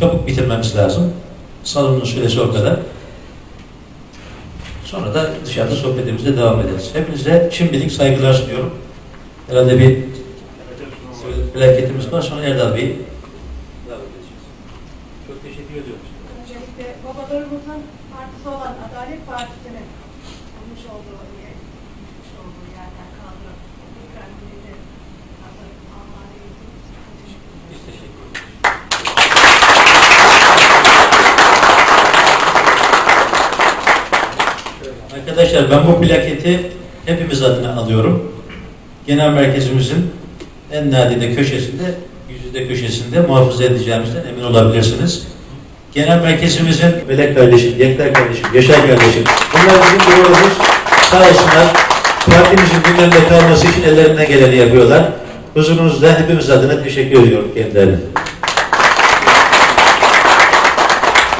Çabuk bitirmemiz lazım. Salonun süresi o kadar. Sonra da dışarıda sohbetimize devam ederiz. Hepinize şimdilik saygılar sunuyorum. Herhalde bir felaketimiz var. Sonra Erdal Bey. Çok teşekkür ediyorum. Öncelikle babalarımızın partisi olan Adalet Partisi'nin Arkadaşlar ben bu plaketi hepimiz adına alıyorum. Genel merkezimizin en nadide köşesinde, yüzde köşesinde muhafaza edeceğimizden emin olabilirsiniz. Genel merkezimizin Melek kardeşim, Yekler kardeşim, Yaşar kardeşim, bunlar bizim gururumuz. Sağ. Partimizin gündemde kalması için ellerinden geleni yapıyorlar. Huzurunuzda hepimiz adına teşekkür ediyorum kendilerine.